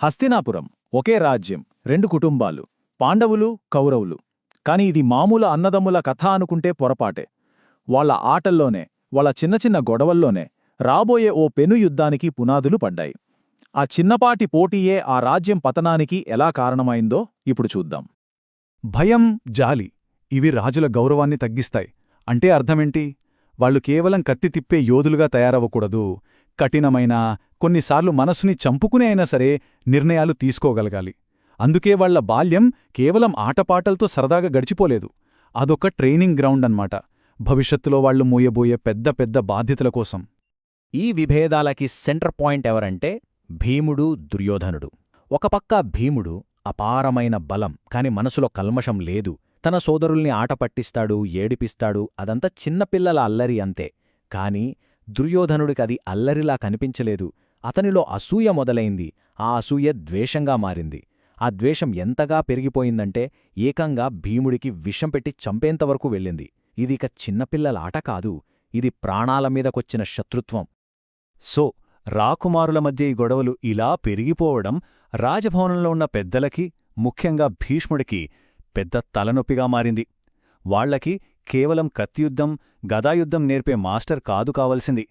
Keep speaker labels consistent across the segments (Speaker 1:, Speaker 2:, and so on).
Speaker 1: హస్తినాపురం ఒకే రాజ్యం రెండు కుటుంబాలు పాండవులు కౌరవులు. కాని ఇది మామూలు అన్నదమ్ముల కథ అనుకుంటే పొరపాటే. వాళ్ళ ఆటల్లోనే వాళ్ళ చిన్న చిన్న గొడవల్లోనే రాబోయే ఓ పెను యుద్ధానికి పునాదులు పడ్డాయి. ఆ చిన్నపాటి పోటీయే ఆ రాజ్యం పతనానికి ఎలా కారణమైందో ఇప్పుడు చూద్దాం.
Speaker 2: భయం జాలి ఇవి రాజుల గౌరవాన్ని తగ్గిస్తాయి. అంటే అర్థమేంటి? వాళ్ళు కేవలం కత్తి తిప్పే యోధులుగా తయారవ్వకూడదు. కఠినమైన కొన్నిసార్లు మనసుని చంపుకునే అయినా సరే నిర్ణయాలు తీసుకోగలగాలి. అందుకే వాళ్ళ బాల్యం కేవలం ఆటపాటలతో సరదాగా గడిచిపోలేదు. అదొక ట్రైనింగ్ గ్రౌండ్ అన్నమాట. భవిష్యత్తులో వాళ్ళు మోయబోయే పెద్ద పెద్ద బాధ్యతల కోసం.
Speaker 3: ఈ విభేదాలకి సెంటర్ పాయింట్ ఎవరంటే భీముడు దుర్యోధనుడు. ఒకపక్క భీముడు అపారమైన బలం కాని మనసులో కల్మషం లేదు. తన సోదరుల్ని ఆట పట్టిస్తాడు ఏడిపిస్తాడు అదంతా చిన్నపిల్లల అల్లరి అంతే. కాని దుర్యోధనుడికది అల్లరిలా కనిపించలేదు. అతనిలో అసూయ మొదలైంది. ఆ అసూయ ద్వేషంగా మారింది. ఆ ద్వేషం ఎంతగా పెరిగిపోయిందంటే ఏకంగా భీముడికి విషం పెట్టి చంపేంతవరకు వెళ్ళింది. ఇది ఇక చిన్నపిల్లల ఆట కాదు. ఇది ప్రాణాల మీదకొచ్చిన శత్రుత్వం.
Speaker 2: సో రాకుమారుల మధ్య ఈ గొడవలు ఇలా పెరిగిపోవడం రాజభవనంలో ఉన్న పెద్దలకి ముఖ్యంగా భీష్ముడికి పెద్ద తలనొప్పిగా మారింది. వాళ్ళకి కేవలం కత్తియుద్ధం గదాయుద్ధం నేర్పే మాస్టర్ కాదు కావలసింది.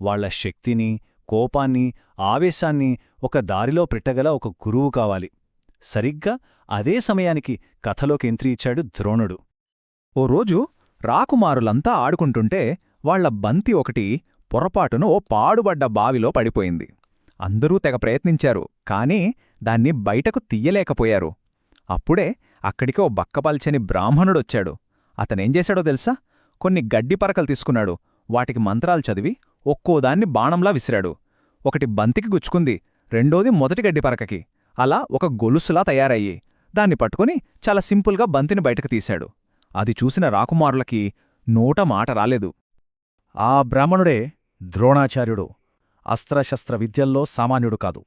Speaker 2: వాళ్ళ శక్తిని కోపాన్ని ఆవేశాన్ని ఒక దారిలో పెట్టగల ఒక గురువు కావాలి. సరిగ్గా అదే సమయానికి కథలోకి ఎంట్రీ ఇచ్చాడు ద్రోణుడు.
Speaker 1: ఓ రోజు రాకుమారులంతా ఆడుకుంటుంటే వాళ్ళ బంతి ఒకటి పొరపాటున ఓ పాడుబడ్డ బావిలో పడిపోయింది. అందరూ తెగ ప్రయత్నించారు కాని దాన్ని బయటకు తీయలేకపోయారు. అప్పుడే అక్కడికి ఓ బక్కపల్చని బ్రాహ్మణుడొచ్చాడు. అతనేం చేశాడో తెలుసా? కొన్ని గడ్డి పరకలు తీసుకున్నాడు. వాటికి మంత్రాలు చదివి ఒక్కోదాన్ని బాణంలా విసిరాడు. ఒకటి బంతికి గుచ్చుకుంది రెండోది మొదటి గడ్డి పరకకి. అలా ఒక గొలుసులా తయారయ్యి దాన్ని పట్టుకుని చాలా సింపుల్గా బంతిని బయటకు తీశాడు. అది చూసిన రాకుమారులకి నోట మాట రాలేదు. ఆ బ్రాహ్మణుడే ద్రోణాచార్యుడు. అస్త్రశస్త్ర విద్యల్లో సామాన్యుడు కాదు.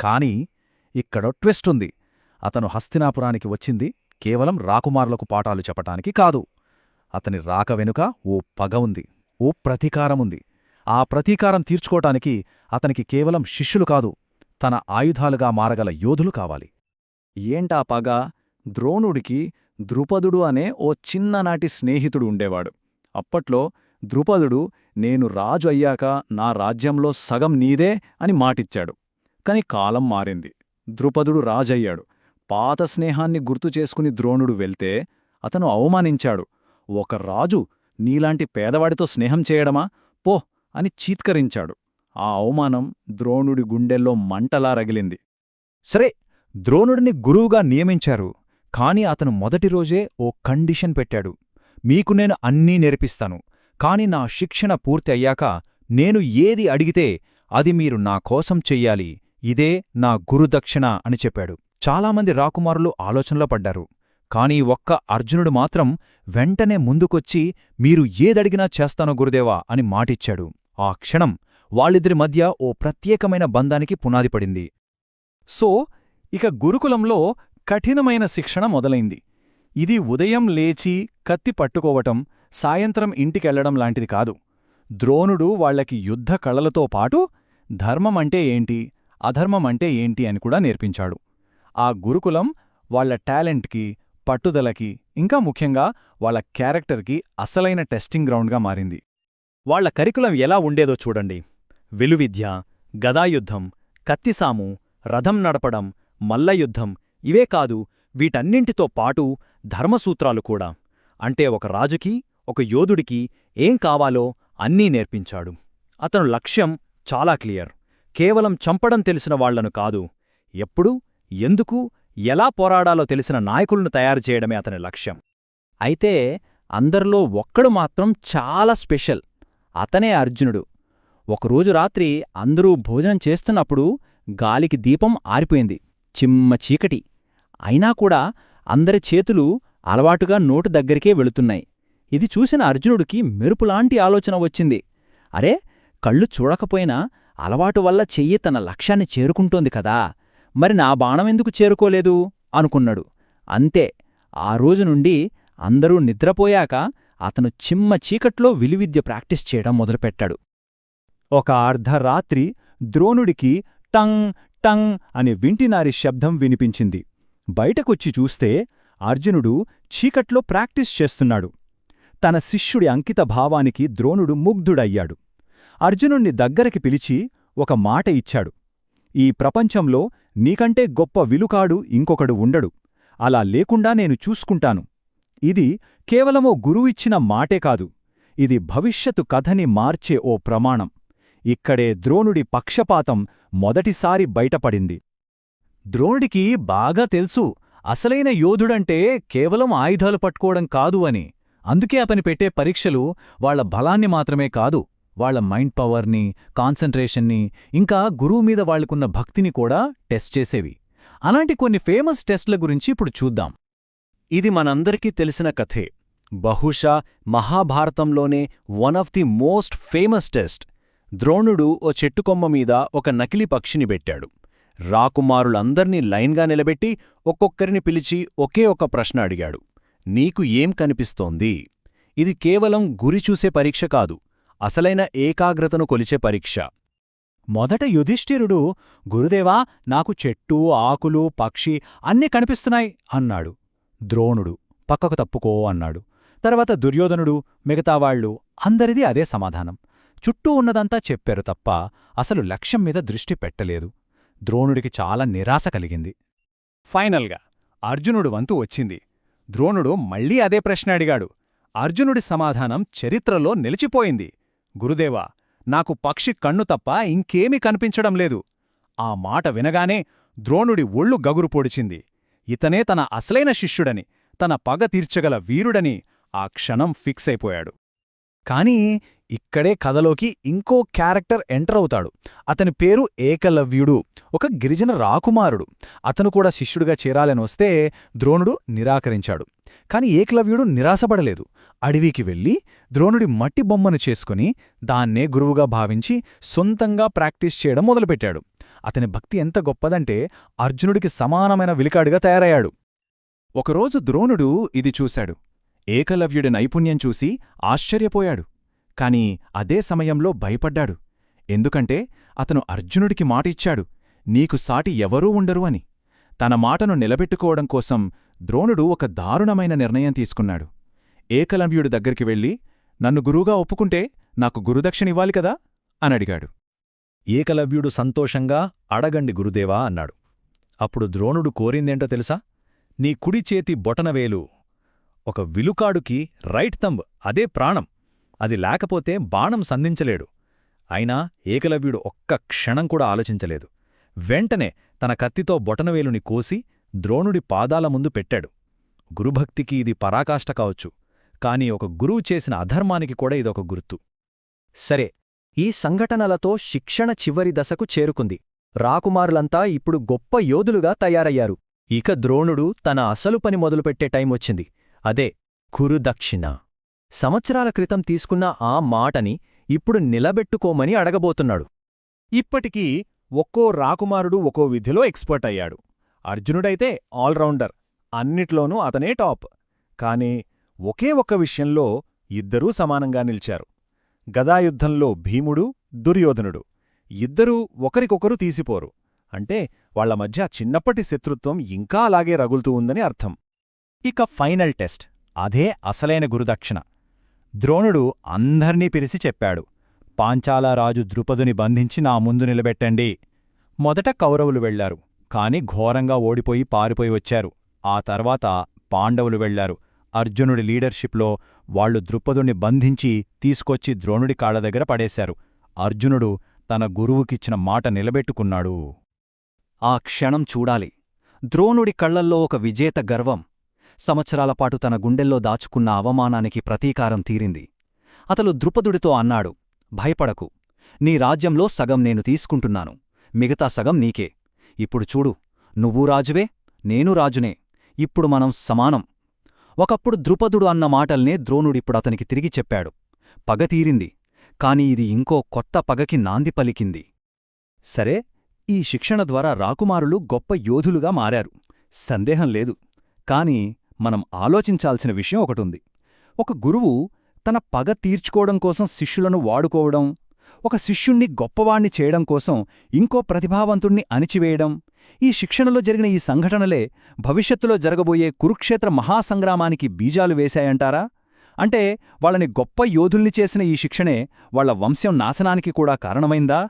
Speaker 1: కాని ఇక్కడ ట్విస్టుంది అతను హస్తినాపురానికి వచ్చింది కేవలం రాకుమారులకు పాఠాలు చెప్పటానికి కాదు. అతని రాక వెనుక ఓ పగ ఉంది ఓ ప్రతీకారముంది ఆ ప్రతీకారం తీర్చుకోటానికి అతనికి కేవలం శిష్యులు కాదు తన ఆయుధాలుగా మారగల యోధులు కావాలి. ఏంటా పగ? ద్రోణుడికి ద్రుపదుడు అనే ఓ చిన్ననాటి స్నేహితుడు ఉండేవాడు. అప్పట్లో ద్రుపదుడు నేను రాజు అయ్యాక నా రాజ్యంలో సగం నీదే అని మాటిచ్చాడు. కాని కాలం మారింది. ద్రుపదుడు రాజయ్యాడు. పాత స్నేహాన్ని గుర్తు చేసుకుని ద్రోణుడు వెళ్తే అతను అవమానించాడు. ఒక రాజు నీలాంటి పేదవాడితో స్నేహం చేయడమా? పో అని చీత్కరించాడు. ఆ అవమానం ద్రోణుడి గుండెల్లో మంటలా రగిలింది. సరే ద్రోణుడిని గురువుగా నియమించారు. కాని అతను మొదటి రోజే ఓ కండిషన్ పెట్టాడు. మీకు నేను అన్నీ నేర్పిస్తాను. కాని నా శిక్షణ పూర్తి అయ్యాక నేను ఏది అడిగితే అది మీరు నా కోసం చెయ్యాలి. ఇదే నా గురుదక్షిణ అని చెప్పాడు. చాలామంది రాకుమారులు ఆలోచనలో పడ్డారు. కాని ఒక్క అర్జునుడు మాత్రం వెంటనే ముందుకొచ్చి మీరు ఏదడిగినా చేస్తానో గురుదేవా అని మాటిచ్చాడు. ఆ క్షణం వాళ్ళిద్దరి మధ్య ఓ ప్రత్యేకమైన బంధానికి పునాది పడింది సో ఇక గురుకులంలో కఠినమైన శిక్షణ మొదలైంది. ఇది ఉదయం లేచి కత్తి పట్టుకోవటం సాయంత్రం ఇంటికెళ్ళడం లాంటిది కాదు. ద్రోణుడు వాళ్ళకి యుద్ధ కళలతో పాటు ధర్మమంటే ఏంటి అధర్మమంటే ఏంటి అని కూడా నేర్పించాడు. ఆ గురుకులం వాళ్ళ టాలెంట్కి పట్టుదలకి ఇంకా ముఖ్యంగా వాళ్ళ క్యారెక్టర్కి అసలైన టెస్టింగ్ గ్రౌండ్గా మారింది. వాళ్ళ కరికులం ఎలా ఉండేదో చూడండి. విలువిద్య గదాయుద్ధం కత్తిసాము రథం నడపడం మల్లయుద్ధం ఇవే కాదు వీటన్నింటితో పాటు ధర్మసూత్రాలు కూడా. అంటే ఒక రాజుకి ఒక యోధుడికి ఏం కావాలో అన్నీ నేర్పించాడు. అతను లక్ష్యం చాలా క్లియర్. కేవలం చంపడం తెలిసిన వాళ్ళను కాదు ఎప్పుడూ ఎందుకు ఎలా పోరాడాలో తెలిసిన నాయకులను తయారు చేయడమే అతని లక్ష్యం. అయితే అందరిలో ఒక్కడు మాత్రం చాలా స్పెషల్ అతనే అర్జునుడు. ఒకరోజు రాత్రి అందరూ భోజనం చేస్తున్నప్పుడు గాలికి దీపం ఆరిపోయింది చిమ్మ చీకటి. అయినా కూడా అందరి చేతులు అలవాటుగా నోటు దగ్గరికే వెళుతున్నాయి. ఇది చూసిన అర్జునుడికి మెరుపులాంటి ఆలోచన వచ్చింది. అరే కళ్ళు చూడకపోయినా అలవాటు వల్ల చెయ్యి తన లక్ష్యాన్ని చేరుకుంటోంది కదా. మరి నా బాణమెందుకు చేరుకోలేదు? అనుకున్నాడు. అంతే ఆ రోజు నుండి అందరూ నిద్రపోయాక అతను చిమ్మ చీకట్లో విలువిద్య ప్రాక్టీస్ చేయడం మొదలుపెట్టాడు. ఒక అర్ధరాత్రి ద్రోణుడికి టంగ్
Speaker 2: టంగ్ అని వింటినారి శబ్దం వినిపించింది. బయటకొచ్చి చూస్తే అర్జునుడు చీకట్లో ప్రాక్టీస్ చేస్తున్నాడు. తన శిష్యుడి అంకిత భావానికి ద్రోణుడు ముగ్ధుడయ్యాడు. అర్జునుణ్ణి దగ్గరికి పిలిచి ఒక మాట ఇచ్చాడు. ఈ ప్రపంచంలో నీకంటే గొప్ప విలుకాడు ఇంకొకడు ఉండడు. అలా లేకుండా నేను చూసుకుంటాను. ఇది కేవలమో గురువిచ్చిన మాటే కాదు. ఇది భవిష్యత్తు కథని మార్చే ఓ ప్రమాణం. ఇక్కడే ద్రోణుడి పక్షపాతం మొదటిసారి బయటపడింది.
Speaker 3: ద్రోణుడికి బాగా తెలుసు అసలైన యోధుడంటే కేవలం ఆయుధాలు పట్టుకోవడం కాదు అని. అందుకే అతని పెట్టే పరీక్షలు వాళ్ళ బలాన్ని మాత్రమే కాదు వాళ్ళ మైండ్ పవర్ని కాన్సంట్రేషన్ని ఇంకా గురువు మీద వాళ్ళకున్న భక్తిని కూడా టెస్ట్ చేసేవి. అలాంటి కొన్ని ఫేమస్ టెస్ట్ల గురించి ఇప్పుడు చూద్దాం.
Speaker 2: ఇది మనందరికీ తెలిసిన కథే. బహుశా మహాభారతంలోనే one of the most famous test. ద్రోణుడు ఓ చెట్టుకొమ్మ మీద ఒక నకిలీ పక్షిని పెట్టాడు. రాకుమారులందర్నీ లైన్గా నిలబెట్టి ఒక్కొక్కరిని పిలిచి ఒకే ఒక ప్రశ్న అడిగాడు. నీకు ఏం కనిపిస్తోంది? ఇది కేవలం గురి చూసే పరీక్ష కాదు. అసలైన ఏకాగ్రతను కొలిచే పరీక్ష.
Speaker 3: మొదట యుధిష్ఠిరుడు గురుదేవా నాకు చెట్టు ఆకులు పక్షి అన్నీ కనిపిస్తున్నాయి అన్నాడు. ద్రోణుడు పక్కకు తప్పుకో అన్నాడు. తర్వాత దుర్యోధనుడు మిగతావాళ్ళు అందరిది అదే సమాధానం. చుట్టూ ఉన్నదంతా చెప్పారు తప్ప అసలు లక్ష్యం మీద దృష్టి పెట్టలేదు. ద్రోణుడికి చాలా నిరాశ కలిగింది.
Speaker 1: ఫైనల్గా అర్జునుడు వంతు వచ్చింది. ద్రోణుడు మళ్ళీ అదే ప్రశ్న అడిగాడు. అర్జునుడి సమాధానం చరిత్రలో నిలిచిపోయింది. గురుదేవా నాకు పక్షి కన్ను తప్ప ఇంకేమీ కనిపించడం లేదు. ఆ మాట వినగానే ద్రోణుడి ఒళ్ళు గగురు పొడిచింది. ఇతనే తన అసలైన శిష్యుడని తన పగ తీర్చగల వీరుడని ఆ క్షణం ఫిక్స్ అయిపోయాడు. కానీ ఇక్కడే కథలోకి ఇంకో క్యారెక్టర్ ఎంటర్ అవుతాడు. అతని పేరు ఏకలవ్యుడు ఒక గిరిజన రాకుమారుడు. అతను కూడా శిష్యుడిగా చేరాలని వస్తే ద్రోణుడు నిరాకరించాడు. కాని ఏకలవ్యుడు నిరాశపడలేదు. అడవికి వెళ్ళి ద్రోణుడి మట్టి బొమ్మను చేసుకుని దాన్నే గురువుగా భావించి సొంతంగా ప్రాక్టీస్ చేయడం మొదలుపెట్టాడు. అతని భక్తి ఎంత గొప్పదంటే అర్జునుడికి సమానమైన విలికాడుగా తయారయ్యాడు. ఒకరోజు ద్రోణుడు ఇది చూశాడు. ఏకలవ్యుడి నైపుణ్యం చూసి ఆశ్చర్యపోయాడు. కాని అదే సమయంలో భయపడ్డాడు. ఎందుకంటే అతను అర్జునుడికి మాటిచ్చాడు నీకు సాటి ఎవరూ ఉండరు అని. తన మాటను నిలబెట్టుకోవడం కోసం ద్రోణుడు ఒక దారుణమైన నిర్ణయం తీసుకున్నాడు. ఏకలవ్యుడి దగ్గరికి వెళ్ళి నన్ను గురువుగా ఒప్పుకుంటే నాకు గురుదక్షిణివ్వాలి కదా? అనడిగాడు
Speaker 3: ఏకలవ్యుడు సంతోషంగా అడగండి గురుదేవా అన్నాడు. అప్పుడు ద్రోణుడు కోరిందేంటో తెలుసా? నీ కుడి చేతి బొటనవేలు ఒక విలుకాడుకి రైట్ తంబ్ అదే ప్రాణం. అది లేకపోతే బాణం సంధించలేడు. అయినా ఏకలవ్యుడు ఒక్క క్షణం కూడా ఆలోచించలేదు. వెంటనే తన కత్తితో బొటనవేలుని కోసి ద్రోణుడి పాదాల ముందు పెట్టాడు. గురుభక్తికి ఇది పరాకాష్ట కావచ్చు కాని ఒక గురువు చేసిన అధర్మానికి కూడా ఇదొక గుర్తు. సరే ఈ సంఘటనలతో శిక్షణ చివరి దశకు చేరుకుంది. రాకుమారులంతా ఇప్పుడు గొప్ప యోధులుగా తయారయ్యారు. ఇక ద్రోణుడు తన అసలు పని మొదలుపెట్టే టైం వచ్చింది. అదే కురుదక్షిణ. సంవత్సరాల క్రితం తీసుకున్న ఆ మాటని ఇప్పుడు నిలబెట్టుకోమని అడగబోతున్నాడు.
Speaker 1: ఇప్పటికీ ఒక్కో రాకుమారుడు ఒక్కో విధిలో ఎక్స్పర్ట్ అయ్యాడు. అర్జునుడైతే ఆల్రౌండర్ అన్నిట్లోనూ అతనే టాప్. కాని ఒకే ఒక్క విషయంలో ఇద్దరూ సమానంగా నిలిచారు. గదాయుద్ధంలో భీముడు దుర్యోధనుడు. ఇద్దరూ ఒకరికొకరు తీసిపోరు. అంటే వాళ్ళ మధ్య చిన్నప్పటి శత్రుత్వం ఇంకా అలాగే రగులుతూ ఉందని అర్థం.
Speaker 3: ఇక ఫైనల్ టెస్ట్. అదే అసలైన గురుదక్షిణ. ద్రోణుడు అందర్నీ పిలిచి చెప్పాడు పాంచాలారాజు ద్రుపదుని బంధించి నా ముందు నిలబెట్టండి. మొదట కౌరవులు వెళ్ళారు కాని ఘోరంగా ఓడిపోయి పారిపోయి వచ్చారు. ఆ తర్వాత పాండవులు వెళ్ళారు అర్జునుడి లీడర్షిప్లో వాళ్ళు ద్రుపదుణ్ణి బంధించి తీసుకొచ్చి ద్రోణుడి కాళ్ళ దగ్గర పడేశారు. అర్జునుడు తన గురువుకిచ్చిన మాట నిలబెట్టుకున్నాడు. ఆ క్షణం చూడాలి. ద్రోణుడి కళ్ళల్లో ఒక విజేత గర్వం సంవత్సరాలపాటు తన గుండెల్లో దాచుకున్న అవమానానికి ప్రతీకారం తీరింది. అతలు ద్రుపదుడితో అన్నాడు భయపడకు. నీ రాజ్యంలో సగం నేను తీసుకుంటున్నాను. మిగతా సగం నీకే. ఇప్పుడు చూడు నువ్వూ రాజువే నేను రాజునే. ఇప్పుడు మనం సమానం. ఒకప్పుడు ద్రుపదుడు అన్న మాటల్నే ద్రోణుడిప్పుడతనికి తిరిగి చెప్పాడు. పగ తీరింది. కాని ఇది ఇంకో కొత్త పగకి నాంది పలికింది. సరే ఈ శిక్షణ ద్వారా రాకుమారులు గొప్ప యోధులుగా మారారు. సందేహం లేదు. కాని మనం ఆలోచించాల్సిన విషయం ఒకటుంది. ఒక గురువు తన పగ తీర్చుకోవడం కోసం శిష్యులను వాడుకోవడం
Speaker 2: ఒక శిష్యుణ్ణి గొప్పవాణ్ణి చేయడం కోసం ఇంకో ప్రతిభావంతుణ్ణి అణిచివేయడం ఈ శిక్షణలో జరిగిన ఈ సంఘటనలే భవిష్యత్తులో జరగబోయే కురుక్షేత్ర మహాసంగ్రామానికి బీజాలు వేశాయంటారా? అంటే వాళ్ళని గొప్ప యోధుల్ని చేసిన ఈ శిక్షణే వాళ్ళ వంశం నాశనానికి కూడా కారణమైందా?